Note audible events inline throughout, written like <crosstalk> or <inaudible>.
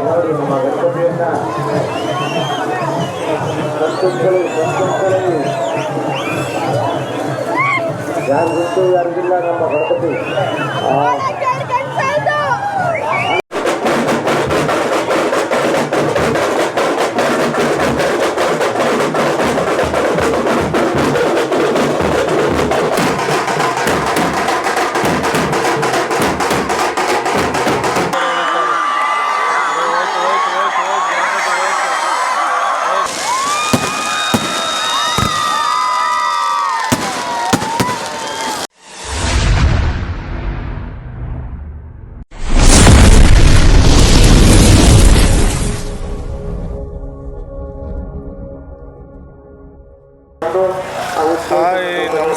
ನೋಡಿ ನಮ್ಮ ಗಣಪತಿಯನ್ನ ಸಂತೋಷಗಳು ಸಂತೋಷಗಳು ಯಾರು ಗೊತ್ತು ಯಾರಿಗಿಲ್ಲ ನಮ್ಮ ಗಣಪತಿ.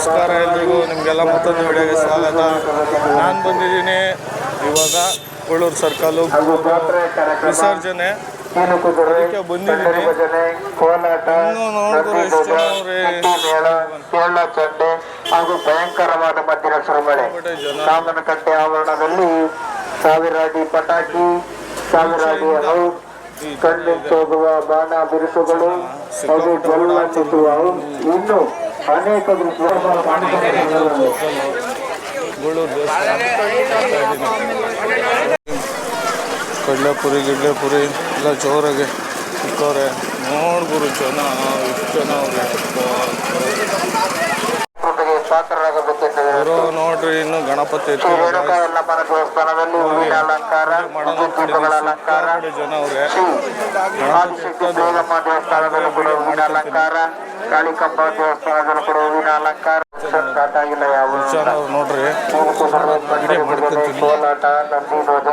ನಮಸ್ಕಾರ ಎಲ್ರಿಗೂ ನಿಮಗೆಲ್ಲ ಮತ್ತೊಂದು ವಿಡಿಯೋಗೆ ಸ್ವಾಗತ. ನಾನು ಬಂದಿದ್ದೀನಿ ಇವಾಗ ಕೊಳ್ಳೂರು ಸರ್ಕಲು ವಿಸರ್ಜನೆ. ಅದಕ್ಕೆ ಬಂದಿದ್ದೀನಿ. ಇನ್ನೂ ನೋಡಿದ್ರೆ ಎಷ್ಟು ಜನ ಹಾಗೂ ಭಯಂಕರವಾದ ಮದ್ದಿನ ಸುರುಮಳೆ ಕಾಮನಕಟ್ಟೆ ಆವರಣದಲ್ಲಿ ಸಾವಿರಾಡಿ ಪಟಾಕಿ ಸಾವಿರಾಡಿ ಔಟ್ ಕಣ್ಣಿಂಚೋಗುವ ಬಾಣ ಬಿರುಸುಗಳು. ಹಾಗೂ ಜಲ್ಲ ಇನ್ನು ಅನೇಕ ಕಡಲೆಪುರಿ ಗಿಡ್ಲೆಪುರಿ ಎಲ್ಲ ಜೋರಾಗೆ ಸಿಕ್ಕವ್ರೆ ನೋಡ್ಬೋದು ಜನ ಎಷ್ಟು ಜನ ನೋಡ್ರಿ ಇನ್ನು ಗಣಪತಿ ಅಲಂಕಾರ ಜನ ಅವ್ರೆ ಶ್ರೀ ದೇವಮ್ಮ ದೇವಸ್ಥಾನದಲ್ಲೂ ಕೂಡ ಹೂವಿನ ಅಲಂಕಾರ ಆಗಿಲ್ಲ ಯಾವ ನೋಡ್ರಿ. ಕೋಲಾಟ ನಂದಿ ಧ್ವಜ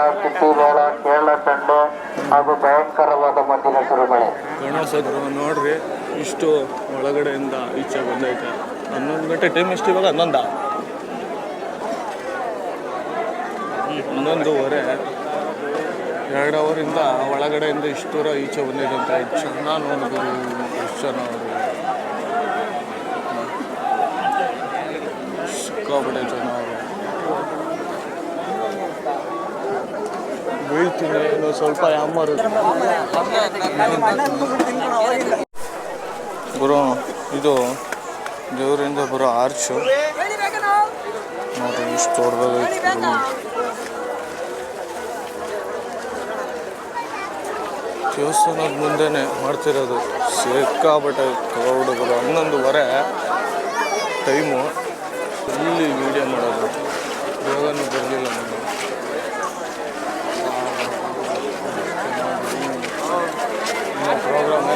ಮೇಳ ಕೇರಳ ತಂಡೆ ಹಾಗೂ ಭಯಂಕರವಾದ ಮದ್ದಿನ ಸುರುಮಳೆ ನೋಡ್ರಿ ಇಷ್ಟು ಒಳಗಡೆಯಿಂದ ಈಚೆ ಬಂದೈತೆ. ಹನ್ನೊಂದು ಗಂಟೆ ಟೈಮ್ ಎಷ್ಟು ಇವಾಗ? ಹನ್ನೊಂದ? ಹನ್ನೊಂದುವರೆ. ಎರಡು ಅವರಿಂದ ಒಳಗಡೆಯಿಂದ ಇಷ್ಟು ದೂರ ಈಚೆ ಬಂದಿದೆ ಅಂತ ಚೆನ್ನಾಗಿ ನೋಡಿದ್ರು ಎಷ್ಟು ಜನ ಅವರು ಸಿಕ್ಕಾಪಟ್ಟೆ ಜನ ಬೀಳ್ತೀನಿ ಸ್ವಲ್ಪ ಯಾಮಾರು. ಗುರು ಇದು ದೇವರಿಂದ ಬರೋ ಆರ್ಚು. ನೋಡ್ರಿ ಇಷ್ಟು ದೊಡ್ಡದಾಗೈತೆ ಗುರು. ದೇವಸ್ಥಾನದ ಮುಂದೆನೆ ಮಾಡ್ತಿರೋದು. ಸಿಕ್ಕಾಬಟ್ಟೆ ಕ್ರೌಡ್ ಹನ್ನೊಂದುವರೆ ಟೈಮು ಇಲ್ಲಿ ವೀಡಿಯೋ ಮಾಡೋದು. ಬೇಗನೂ ಬರಲಿಲ್ಲ ನಾನು ಪ್ರೋಗ್ರಾಮ್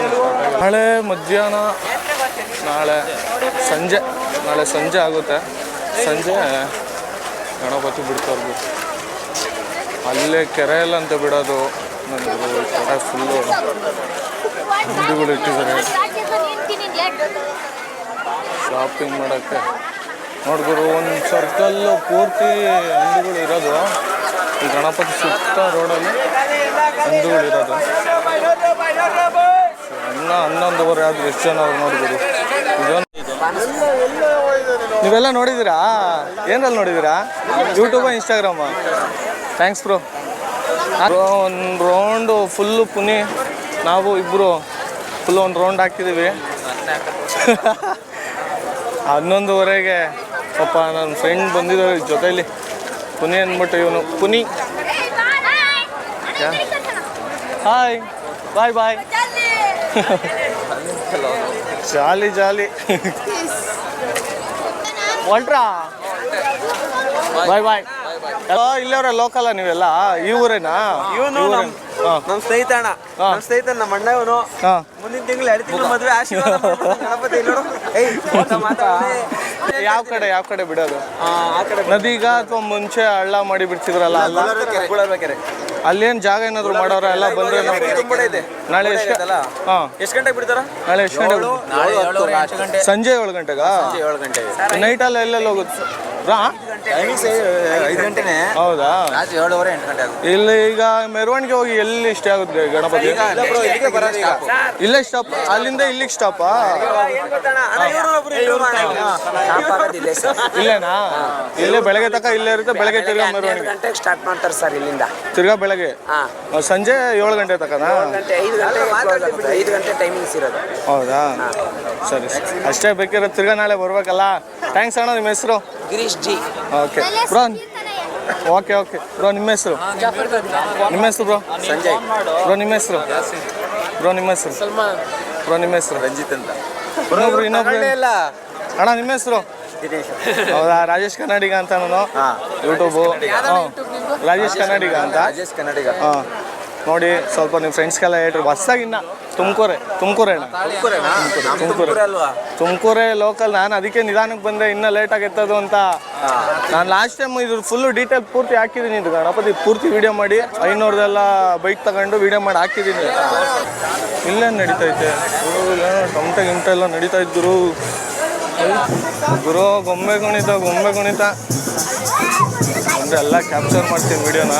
ನಾಳೆ ಮಧ್ಯಾಹ್ನ ನಾಳೆ ಸಂಜೆ ನಾಳೆ ಸಂಜೆ ಆಗುತ್ತೆ. ಸಂಜೆ ಗಣಪತಿ ಬಿಡ್ತಾರ್ದು ಅಲ್ಲೇ ಕೆರೆಯಲ್ಲಂತ ಬಿಡೋದು. ನನಗೆ ಕೆರೆ ಫುಲ್ಲು ಹಿಂದೂಗಳು ಇಟ್ಟಿದ್ದಾರೆ. ಶಾಪಿಂಗ್ ಮಾಡೋಕ್ಕೆ. ನೋಡ್ಗುರು ಒಂದು ಸರ್ಕಲ್ಲು ಪೂರ್ತಿ ಹಂದಿಗಳು ಇರೋದು. ಈ ಗಣಪತಿ ಸುತ್ತ ರೋಡಲ್ಲಿ ಅಂಗಡಿಗಳು ಇರೋದು. ಅನ್ನ ಹನ್ನೊಂದುವರೆ ಆದ್ರೆ ಎಷ್ಟು ಜನ ಅವ್ರು ಇದೊಂದು ನೀವೆಲ್ಲ ನೋಡಿದ್ದೀರಾ? ಏನಲ್ಲಿ ನೋಡಿದ್ದೀರಾ? ಯೂಟ್ಯೂಬ ಇನ್ಸ್ಟಾಗ್ರಾಮ ಥ್ಯಾಂಕ್ಸ್ ಬ್ರೋ ಒಂದು ರೌಂಡು ಫುಲ್ಲು ಪುನಿ, ನಾವು ಇಬ್ಬರು ಫುಲ್ ಒಂದು ರೌಂಡ್ ಹಾಕಿದ್ದೀವಿ <laughs> ಹನ್ನೊಂದುವರೆಗೆ ಪಾಪ ನನ್ನ ಫ್ರೆಂಡ್ ಬಂದಿದ್ದಾರೆ ಜೊತೆಯಲ್ಲಿ ಪುನಿ ಅಂದ್ಬಿಟ್ಟು ಇವನು ಪುನಿ. ಹಾಯ್ ಬಾಯ್ ಬಾಯ್ ಜಾಲಿ ಜಾಲಿ. ಹೊಲ್ಟ್ರಾ ಬಾಯ್ ಬಾಯ್ ಇಲ್ಲವ್ರೆ ಲೋಕಲ್ಲ ನೀವೆಲ್ಲ? ಈ ಊರೇನಾ? ಇವನು ಈ ಊರೇನಾ? ನಮ್ ಸ್ನೇಹಿತ ಅಣ್ಣ. ನಮ್ ಸ್ನೇಹಿತ ನಮ್ಮ ಅಣ್ಣವನು. ಮುಂದಿನ ತಿಂಗಳು ಎರಡು ತಿಂಗಳು ಮದ್ವೆ ಆಶೀರ್ವಾದ ಮಾಡ್ಬಿಡು, ಗಣಪತಿ ನೋಡು. ಏಯ್ ಮಾತಾ. ಯಾವ ಕಡೆ ಯಾವ ಕಡೆ ಬಿಡೋದು? ಆ, ಆ ಕಡೆ ನದಿಗ ಅಥವಾ ಮುಂಚೆ ಹಳ್ಳ ಮಾಡಿ ಬಿಡ್ತಿದ್ರಲ್ಲ ಅಲ್ಲ. ಅಲ್ಲೇನ್ ಜಾಗ ಏನಾದ್ರು ಮಾಡೋರ ಎಲ್ಲ ಬಂದ್ರೆ ನಾವು ತುಂಬ ಇದೆ. ನಾಳೆ ಎಷ್ಟು ಇದೆಯಲ್ಲ? ಹಾ. ಎಷ್ಟು ಗಂಟೆಗೆ ಬಿಡ್ತಾರ? ನಾಳೆ ಎಷ್ಟು ಗಂಟೆ ಏಳು, ಏಳು, ಹತ್ತು, last. ಸಂಜೆ ಏಳು ಗಂಟೆಗಾ? ಏಳು ಗಂಟೆಗೆ. ನೈಟ್ ಅಲ್ಲಿ ಎಲ್ಲೆಲ್ಲ ಹೋಗುತ್ತೆ ರಾ? ಟೈಮಿಂಗ್ಸ್ ಐದು ಗಂಟೆನೆ? ಹೌದಾ? ರಾತ್ರಿ ಏಳುವರೆ ಎಂಟು ಗಂಟೆ ಆಗುತ್ತೆ. ಇಲ್ಲಿ ಈಗ ಮೆರವಣಿಗೆ ಹೋಗಿ ಎಲ್ಲಿ ಇಷ್ಟ ಆಗುತ್ತೆ ಗಣಪತಿ? ಇಲ್ಲ ಬ್ರೋ ಇಲ್ಲಿಗೆ ಬರೋದು ಈಗ? ಇಲ್ಲೇ ಸ್ಟಾಪ್ ಅಲ್ಲಿಂದ ಇಲ್ಲಿಗೆ ಸ್ಟಾಪಾ ಇಲ್ಲೇನಾ? ಇಲ್ಲೇ ಬೆಳಗ್ಗೆ ತನಕ ಇಲ್ಲೇ ಇರುತ್ತೆ ಬೆಳಗ್ಗೆ ತಿರ್ಗಾ ಮೆರವಣಿಗೆ. ಗಂಟೆಗೆ ಸ್ಟಾರ್ಟ್ ಮಾಡ್ತಾರೆ ಸರ್ ಇಲ್ಲಿಂದ. ತಿರ್ಗಾ ಬೆಳಗ್ಗೆ? ಆ, ಸಂಜೆ ಏಳು ಗಂಟೆ ತನಕನಾ? ಗಂಟೆ ಐದು ಗಂಟೆ ಟೈಮಿಂಗ್ಸ್ ಇರೋದು. ಹೌದಾ? ಸರಿ ಸರಿ. ಅಷ್ಟೇ ಬೇಕಿರೋ ತಿರ್ಗಾ ನಾಳೆ ಬರ್ಬೇಕಲ್ಲ. ಥ್ಯಾಂಕ್ಸ್ ಅಣ್ಣ ನಿಮ್ಮ ಹೆಸರು? Girish ji. Okay. Bro okay okay. Bro ನಿಮ್ಮ ಹೆಸರು? ನಿಮ್ಮ ಹೆಸರು ಬ್ರೋ? ಸಂಜಯ್. ಬ್ರೋ ನಿಮ್ಮ ಹೆಸರು? ಬ್ರೋ ನಿಮ್ಮ ಹೆಸರು? ಬ್ರೋ ನಿಮ್ಮ ಹೆಸರು? ರಂಜಿತ್ ಅಂತ. ಇನ್ನೊಬ್ರು ಇನ್ನೊಬ್ರು ಇಲ್ಲ. ಅಣ್ಣ ನಿಮ್ಮ ಹೆಸರು? ಹೌದಾ? ರಾಜೇಶ್ ಕನ್ನಡಿಗ ಅಂತ ನಾನು. ಯೂಟ್ಯೂಬು ಹಾಂ ರಾಜೇಶ್ ಕನ್ನಡಿಗ ಅಂತ. ರಾಜೇಶ್ ಕನ್ನಡಿಗ. ಹಾಂ. ನೋಡಿ ಸ್ವಲ್ಪ ನಿಮ್ಮ ಫ್ರೆಂಡ್ಸ್ಗೆಲ್ಲ ಹೇಳ್ರಿ. ಹೊಸ್ದಾಗಿನ್ನ ತುಮಕೂರೆ ತುಮಕೂರೆ ತುಮಕೂರೆ ತುಮಕೂರೆ. ಲೋಕಲ್ ನಾನು ಅದಕ್ಕೆ ನಿಧಾನಕ್ಕೆ ಬಂದೆ ಇನ್ನೂ ಆಗಿ ಎತ್ತದು ಅಂತ. ನಾನು ಲಾಸ್ಟ್ ಟೈಮ್ ಇದ್ರ ಫುಲ್ಲು ಡೀಟೇಲ್ ಪೂರ್ತಿ ಹಾಕಿದ್ದೀನಿ ಇದು ಗಣಪತಿ. ಪೂರ್ತಿ ವಿಡಿಯೋ ಮಾಡಿ ಐನೂರದೆಲ್ಲ ಬೈಕ್ ತಗೊಂಡು ವಿಡಿಯೋ ಮಾಡಿ ಹಾಕಿದ್ದೀನಿ ಇಲ್ಲೇನು ನಡೀತೈತೆ? ಟೊಮಟೆ ಗಿಮಟೆ ಎಲ್ಲ ನಡೀತಾ ಇದ್ರು ಗುರು. ಗೊಂಬೆ ಕುಣಿತ ಗೊಂಬೆ ಕುಣಿತ. ಅಂದರೆ ಎಲ್ಲ ಕ್ಯಾಪ್ಚರ್ ಮಾಡ್ತೀನಿ ವಿಡಿಯೋನ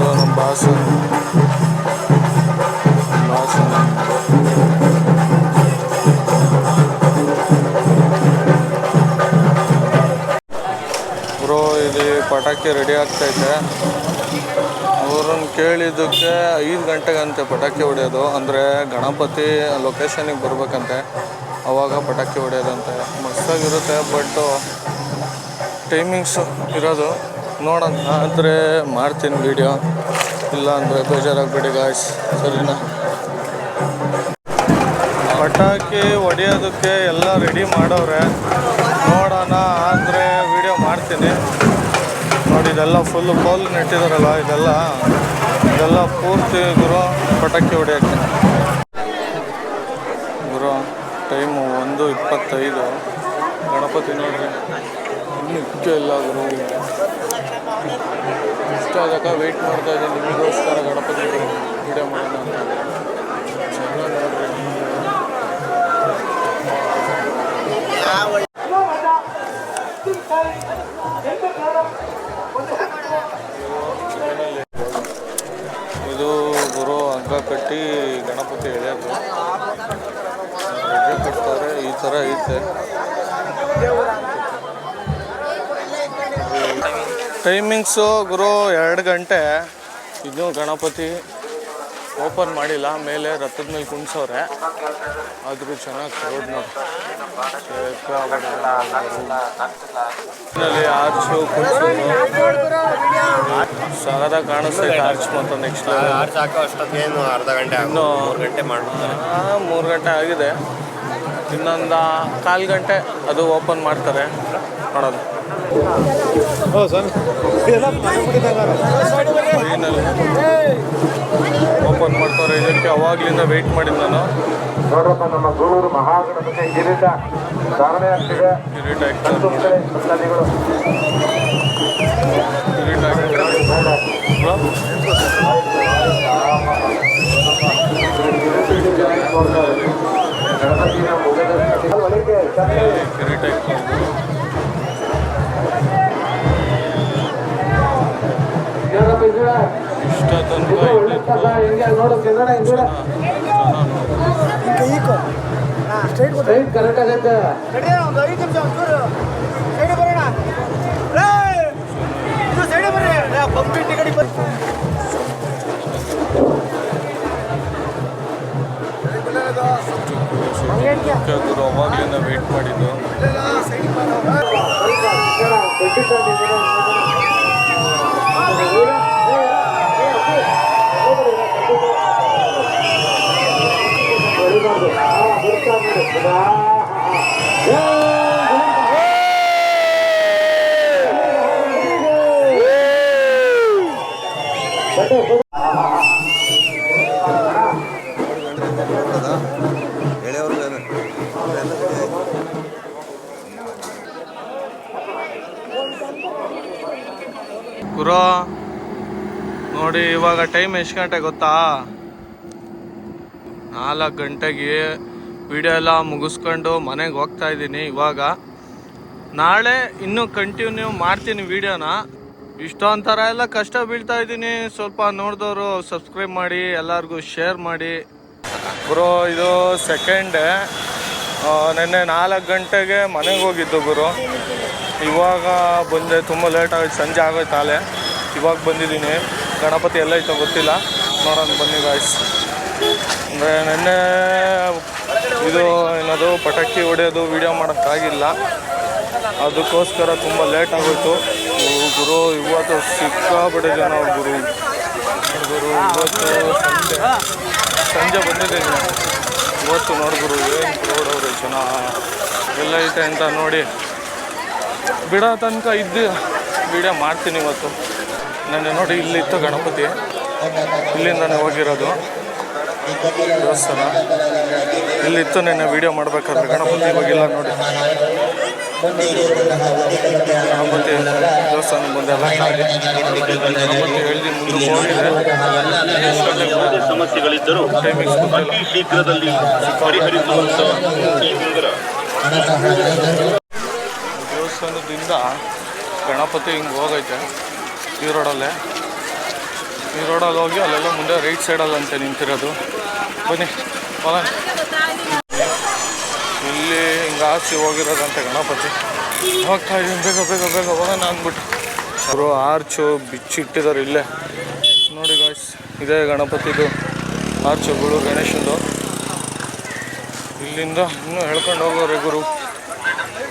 ನಮ್ಮ ಬಾಸ್ ಬಾಸ್ ಬ್ರೋ, ಇಲ್ಲಿ ಪಟಾಕಿ ರೆಡಿ ಆಗ್ತೈತೆ ಅವ್ರನ್ನ ಕೇಳಿದ್ದಕ್ಕೆ ಐದು ಗಂಟೆಗಂತೆ ಪಟಾಕಿ ಹೊಡೆಯೋದು. ಅಂದರೆ ಗಣಪತಿ ಲೊಕೇಶನಿಗೆ ಬರಬೇಕಂತೆ. ಅವಾಗ ಪಟಾಕಿ ಹೊಡೆಯೋದಂತೆ. ಮಸ್ತಾಗಿರುತ್ತೆ ಬಟ್ ಟೈಮಿಂಗ್ಸು ಇರೋದು. ನೋಡೋಣ. ಆದರೆ ಮಾಡ್ತೀನಿ ವಿಡಿಯೋ ಇಲ್ಲ ಅಂದರೆ ಬೇಜಾರಾಗಬೇಡಿ ಗಾಯ್ಸ್ ಸರಿನಾ? ಪಟಾಕಿ ಹೊಡೆಯೋದಕ್ಕೆ ಎಲ್ಲ ರೆಡಿ ಮಾಡವ್ರೆ ನೋಡೋಣ ಆದರೆ ವಿಡಿಯೋ ಮಾಡ್ತೀನಿ. ನೋಡಿ, ಇದೆಲ್ಲ ಫುಲ್ಲು ಪೋಲ್ ನೆಟ್ಟಿದಾರಲ್ಲ, ಇದೆಲ್ಲ. ಇದೆಲ್ಲ ಪೂರ್ತಿ ಗುರು, ಪಟಾಕಿ ಹೊಡೆಯೋಕ್ಕೆ. ಗುರು ಟೈಮು ಒಂದು ಇಪ್ಪತ್ತೈದು. ಗಣಪತಿ ನೋಡ್ರಿ. ಮುಖ್ಯ ಇಲ್ಲ ಗುರು. ಇಷ್ಟ ಆದಾಗ ವೆಯ್ಟ್ ಮಾಡ್ತಾ ಇದ್ದೀನಿ. ನಿಮಗೋಸ್ಕರ ಗಣಪತಿ ವಿಡಿಯೋ ಮಾಡೋಣ ಅಂತ. ಇದು ಗುರು ಹಗ್ಗ ಕಟ್ಟಿ ಗಣಪತಿ ಎಳೆಯೋದು ಕಟ್ತಾರೆ ಈ ಥರ ಐತೆ. ಟೈಮಿಂಗ್ಸು ಗುರು ಎರಡು ಗಂಟೆ. ಇನ್ನೂ ಗಣಪತಿ ಓಪನ್ ಮಾಡಿಲ್ಲ ಮೇಲೆ ರಥದ ಮೇಲೆ ಕುಣಿಸೋರೆ ಆದರೂ ಚೆನ್ನಾಗಿ ಕ್ರೌಡ್ ನೋಡಿ. ಆರ್ಚು ಕುಣಿಸೋದು ಸಗದ ಕಾಣಿಸ್ತೈತೆ ಆರ್ಚ್ ಮತ್ತು ನೆಕ್ಸ್ಟ್ ಆರ್ಚ್ ಹಾಕೋ ಅಷ್ಟೊತ್ತೇನು ಅರ್ಧ ಗಂಟೆ ಇನ್ನೂ ಮೂರು ಗಂಟೆ ಮಾಡ್ಬಿಡ್ತಾರೆ. ಮೂರು ಗಂಟೆ ಆಗಿದೆ. ಇನ್ನೊಂದು ಕಾಲು ಗಂಟೆ ಅದು ಓಪನ್ ಮಾಡ್ತಾರೆ. ನೋಡೋದು ಓಪನ್ ಮಾಡ್ತಾರೆ ಇದಕ್ಕೆ ಅವಾಗ್ಲಿಂದ ವೆಯ್ಟ್ ಮಾಡಿದ್ದು ನಾನು. ನೋಡಪ್ಪ ನಮ್ಮ ಗೂಳೂರು ಮಹಾಗಣಪತಿ ಕಿರೀಟ ಧಾರಣೆ ಆಗ್ತಿದೆ. ಕಿರೀಟ ಭಕ್ತಾದಿಗಳು ಕಿರೀಟ ಹಾಕ್ತಾರೆ. ಗಣಪತಿಯ ಮುಖದ ಕಿರೀಟ ಇಷ್ಟ ತನಕ ಸ್ಟ್ರೈಟ್ ಕರೆಕ್ಟ್ ಆಗೈತೆ ಗುರು ಅವಾಗ್ಲಿಂದ ವೇಟ್ ಮಾಡಿದ್ದು ಗುರು ನೋಡಿ ಇವಾಗ ಟೈಮ್ ಎಷ್ಟು ಗಂಟೆ ಗೊತ್ತಾ? ನಾಲ್ಕು ಗಂಟೆಗೆ ವಿಡಿಯೋ ಎಲ್ಲ ಮುಗಿಸ್ಕೊಂಡು ಮನೆಗೆ ಹೋಗ್ತಾ ಇದ್ದೀನಿ ಇವಾಗ. ನಾಳೆ ಇನ್ನೂ ಕಂಟಿನ್ಯೂ ಮಾಡ್ತೀನಿ ವಿಡಿಯೋನ. ಇಷ್ಟೊಂಥರ ಎಲ್ಲ ಕಷ್ಟ ಬೀಳ್ತಾ ಇದ್ದೀನಿ. ಸ್ವಲ್ಪ ನೋಡಿದವರು ಸಬ್ಸ್ಕ್ರೈಬ್ ಮಾಡಿ, ಎಲ್ಲರಿಗೂ ಶೇರ್ ಮಾಡಿ. ಗುರು, ಇದು ಸೆಕೆಂಡ್ ನಿನ್ನೆ ನಾಲ್ಕು ಗಂಟೆಗೆ ಮನೆಗೆ ಹೋಗಿದ್ದು ಗುರು. ಇವಾಗ ಬಂದೆ, ತುಂಬ ಲೇಟ್ ಆಗೋಯ್ತು ಸಂಜೆ ಆಗೋಯ್ತು ಆಲೆ ಇವಾಗ ಬಂದಿದ್ದೀನಿ. ಗಣಪತಿ ಎಲ್ಲ ಐತೋ ಗೊತ್ತಿಲ್ಲ. ನೋಡೋಣ ಬನ್ನಿ ಗಾಯ್ಸ್ ಅಂದರೆ ನಿನ್ನೆ ಇದು ಏನದು, ಪಟಾಕಿ ಹೊಡೆಯೋದು ವಿಡಿಯೋ ಮಾಡೋಕ್ಕಾಗಿಲ್ಲ. ಅದಕ್ಕೋಸ್ಕರ ತುಂಬ ಲೇಟ್ ಆಗೋಯ್ತು. ಗುರು, ಇವತ್ತು ಸಿಕ್ಕಾಪಟ್ಟೆ ಜನ ಗುರು. ಗುರು, ಇವತ್ತು ಸಂಜೆ. ಸಂಜೆ ಬಂದಿದ್ದೀನಿ ಇವತ್ತು ನೋಡ್ಗುರು ಏನು ಕ್ರೌಡ್ ಜನ. ಎಲ್ಲ ಐತೆ ಅಂತ ನೋಡಿ. ಬಿಡೋ ತನಕ ಇದ್ದು ವಿಡಿಯೋ ಮಾಡ್ತೀನಿ ಇವತ್ತು. ನನಗೆ ನೋಡಿ ಇಲ್ಲಿತ್ತು ಗಣಪತಿ. ಇಲ್ಲಿಂದನೇ ಹೋಗಿರೋದು. ದೇವಸ್ಥಾನ. ಇಲ್ಲಿತ್ತು ನೆನ್ನೆ ವಿಡಿಯೋ ಮಾಡ್ಬೇಕಾದ್ರೆ ಗಣಪತಿ ಹೋಗಿಲ್ಲ ನೋಡಿ. ಗಣಪತಿ ದೇವಸ್ಥಾನ ಮುಂದೆ ಎಲ್ಲ ಖಾಲಿ ಗಣಪತಿ ಹೇಳ್ದು ಮುಂದೆ ಹೋಗಿದೆ. ಸಮಸ್ಯೆಗಳಿದ್ದರೂ ಅತಿ ಶೀಘ್ರದಲ್ಲಿ ಪರಿಹರಿಸುವಂತ ಈ ಸುಂದರ ದೇವಸ್ಥಾನದಿಂದ ಗಣಪತಿ ಹಿಂಗೆ ಹೋಗೈತೆ ಈ ರೋಡಲ್ಲೇ. ಈ ರೋಡಲ್ಲಿ ಹೋಗಿ ಅಲ್ಲೆಲ್ಲ ಮುಂದೆ ರೈಟ್ ಸೈಡಲ್ಲಂತೆ ನಿಂತಿರೋದು. ಬನ್ನಿ. ಇಲ್ಲಿ ಹಿಂಗೆ ಆಸ್ತಿ ಹೋಗಿರೋದಂತೆ ಗಣಪತಿ. ಹೋಗ್ತಾ ಇದೀನಿ ಬೇಗ ಬೇಗ ಬೇಗ ಹೋಗೋಣ ಅಂದ್ಬಿಟ್ಟು. ಅವರು ಆರ್ಚು ಬಿಚ್ಚಿಟ್ಟಿದ್ದಾರೆ ಇಲ್ಲೇ. ನೋಡಿ ಗಾಯ್ಸ್ ಇದೇ ಗಣಪತಿದು ಆರ್ಚುಗಳು ಗಣೇಶಂದು. ಇಲ್ಲಿಂದ ಇನ್ನೂ ಹೇಳ್ಕೊಂಡು ಹೋಗೋರೆ ಗುರು.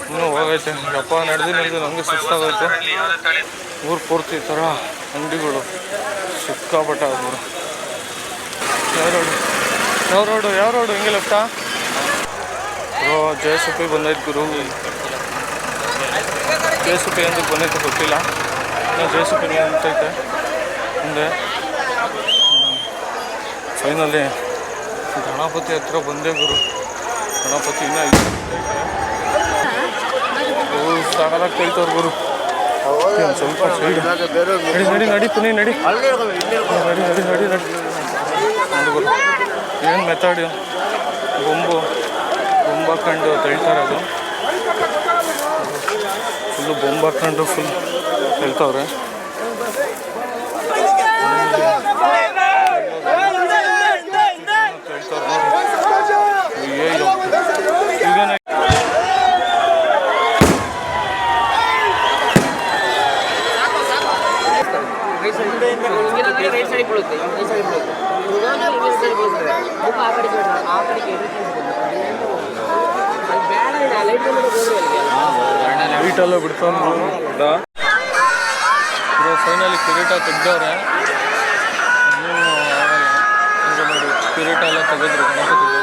ಇನ್ನೂ ಹೋಗೈತೆ. ಯಪ್ಪ ನಡೆದು ನಡೆದು ನನಗೆ ಸುಸ್ತಾಗೈತೆ ಊರು ಪೂರ್ತಿ ಥರ ಅಂಗಡಿಗಳು ಸಿಕ್ಕಾಪಟ್ಟ ಗುರು. ಯಾವ ರೋಡು ಯಾವ ರೋಡು ಹಿಂಗೆ ಲೆಫ್ಟಾ ಬ್ರೋ ಜೆ ಎಸ್ ಪಿ ಬಂದೈತೆ ಗುರು. ಜಯಸುಪಿ ಅಂತ ಬಂದೈತೆ, ಗೊತ್ತಿಲ್ಲ. ಇನ್ನೂ ಜೆ ಎಸ್ ಅಂತೈತೆ ಮುಂದೆ. ಫೈನಲಿ ಗಣಪತಿ ಹತ್ರ ಬಂದೆ ಗುರು. ಗಣಪತಿ ಇನ್ನೂ ಗುರು. ಸ್ವಲ್ಪ ನಡಿ ನಡಿ. ನಡಿ ನಡಿ ನಡಿ ನಡಿ ನಡಿ. ನಡಿ ನಡಿ, ನೋಡಿ. ಏನು ಮೆಥಡ್ ಬೊಂಬು ಬೊಂಬು ಹಾಕೊಂಡು ತಳ್ತಾರೆ ಅದು. ಫುಲ್ಲು ಬೊಂಬು ಹಾಕೊಂಡು ಫುಲ್ ಹೇಳ್ತವ್ರೆ ಈಗ ರೈಟ್ ಸೈಡ್ ಬೀಳುತ್ತೆ ಈ ಸೈಡ್ ಬೀಳುತ್ತೆ ಈ ಸೈಡ್ ಬೀಳುತ್ತೆ ಮುಖ ಆ ಕಡೆ ಬಿಡ್ರಿ, ಆ ಕಡೆಗೆ ಅಲ್ಲಿ ಬೇಡ ಲೈಟ್ ಅಲ್ಲಿಗೆ ಲೈಟೆಲ್ಲ ಇವಾಗ ಫೈನಲಿ ಕಿರೀಟ ತೆಗ್ದವ್ರೆ. ಕಿರೀಟ ಎಲ್ಲ ತೆಗೆದ್ರು ಗಣಪತಿಗೆ.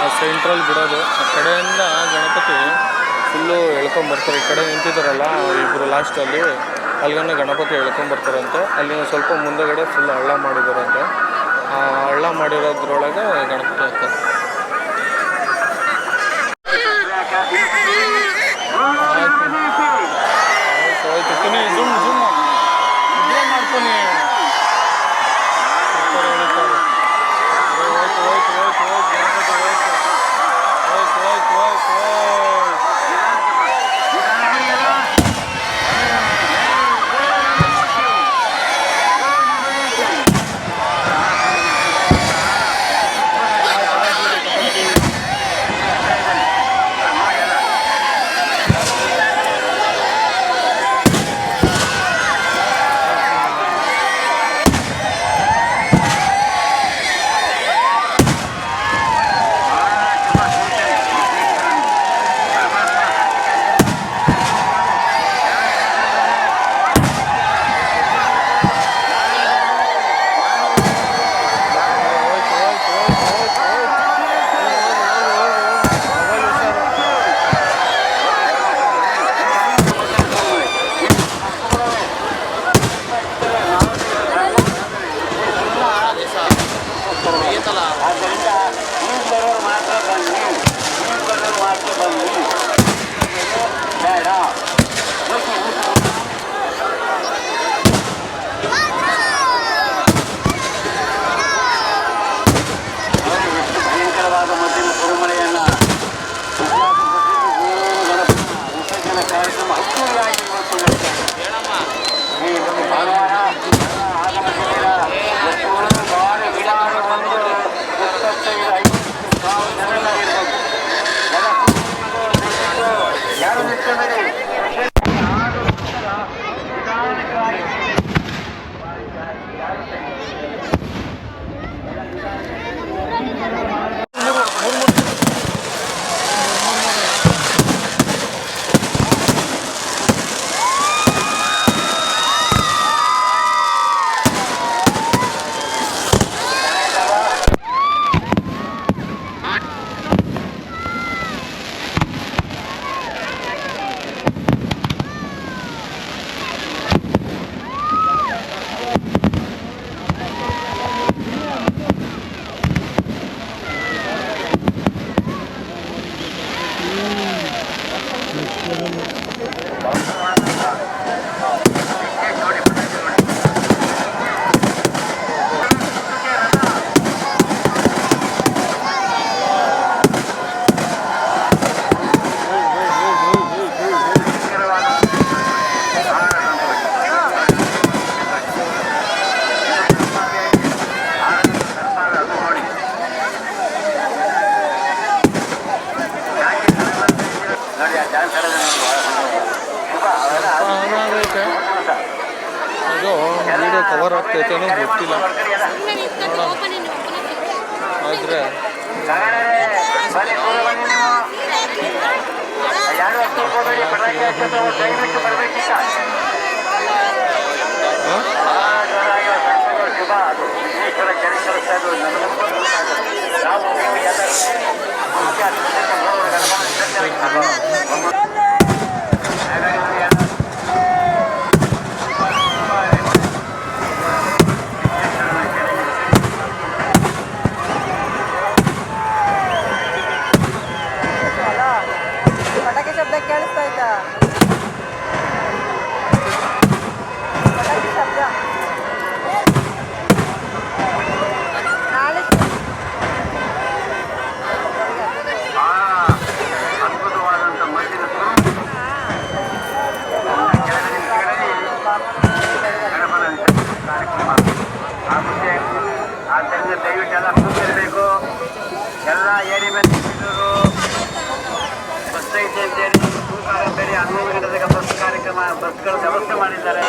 ಆ ಸೆಂಟ್ರಲ್ಲಿ ಬಿಡೋದು. ಆ ಕಡೆಯಿಂದ ಗಣಪತಿ ಫುಲ್ಲು ಎಳ್ಕೊಂಬರ್ತಾರೆ ಈ ಕಡೆ ನಿಂತಿದ್ದಾರಲ್ಲ ಇಬ್ಬರು ಲಾಸ್ಟಲ್ಲಿ ಅಲ್ಲಿಗನ್ನ ಗಣಪತಿ ಎಳ್ಕೊಂಬರ್ತಾರಂತೆ ಅಲ್ಲಿ ಸ್ವಲ್ಪ ಮುಂದೆಗಡೆ ಫುಲ್ ಹಳ್ಳ ಮಾಡಿದಾರಂತೆ. ಆ ಹಳ್ಳ ಮಾಡಿರೋದ್ರೊಳಗೆ ಗಣಪತಿ ಹಾಕ್ತಾರೆ. ได้แล้ว ಏರಿ ಮೇಲೆ ಬಸ್ ಐತೆ ಅಂತೇಳಿ ತೂಕ ಬೇರೆ ಹನ್ನೊಂದು ಗಂಟೆಗೆ ಬಸ್ ಕಾರ್ಯಕ್ರಮ ಬಸ್ಗಳ ವ್ಯವಸ್ಥೆ ಮಾಡಿದ್ದಾರೆ.